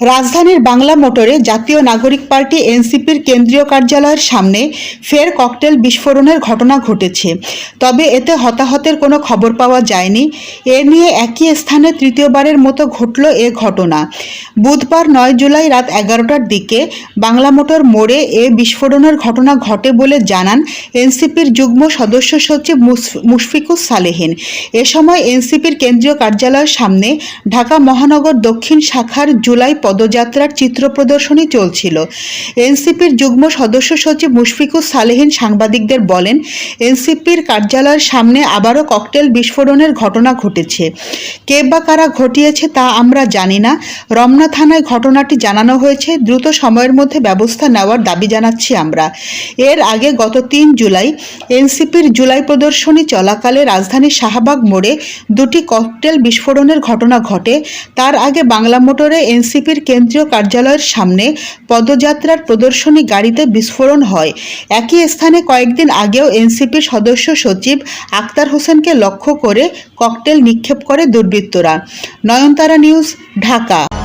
রাজধানীর বাংলা মোটরে জাতীয় নাগরিক পার্টি এনসিপির কেন্দ্রীয় কার্যালয়ের সামনে ফের ককটেল বিস্ফোরণের ঘটনা ঘটেছে। তবে এতে হতাহতের কোনো খবর পাওয়া যায়নি। এ নিয়ে একই স্থানে তৃতীয়বারের মতো ঘটল এ ঘটনা। বুধবার নয় জুলাই রাত এগারোটার দিকে বাংলা মোটর মোড়ে এ বিস্ফোরণের ঘটনা ঘটে বলে জানান এনসিপির যুগ্ম সদস্য সচিব মুশফিকুস সালেহিন। এ সময় এনসিপির কেন্দ্রীয় কার্যালয়ের সামনে ঢাকা মহানগর দক্ষিণ শাখার জুলাই পদযাত্রার চিত্র প্রদর্শনী চলছিল। এনসিপির যুগ্ম সদস্য সচিব মুশফিকুস সালেহিন সাংবাদিকদের বলেন, এনসিপির কার্যালয়ের সামনে আবারও ককটেল বিস্ফোরণের ঘটনা ঘটেছে। কে বা কারা ঘটিয়েছে তা আমরা জানি না। রমনা থানায় ঘটনাটি জানানো হয়েছে। দ্রুত সময়ের মধ্যে ব্যবস্থা নেওয়ার দাবি জানাচ্ছি আমরা। এর আগে গত তিন জুলাই এনসিপির জুলাই প্রদর্শনী চলাকালে রাজধানীর শাহবাগ মোড়ে দুটি ককটেল বিস্ফোরণের ঘটনা ঘটে। তার আগে বাংলা মোটরে এনসিপির কেন্দ্রীয় কার্যালয়ের সামনে পদযাত্রার প্রদর্শনী গাড়িতে বিস্ফোরণ হয়। একই স্থানে কয়েকদিন আগেও এনসিপির সদস্য সচিব আক্তার হোসেনকে লক্ষ্য করে ককটেল নিক্ষেপ করে দুর্বৃত্তরা। নয়নতারা নিউজ, ঢাকা।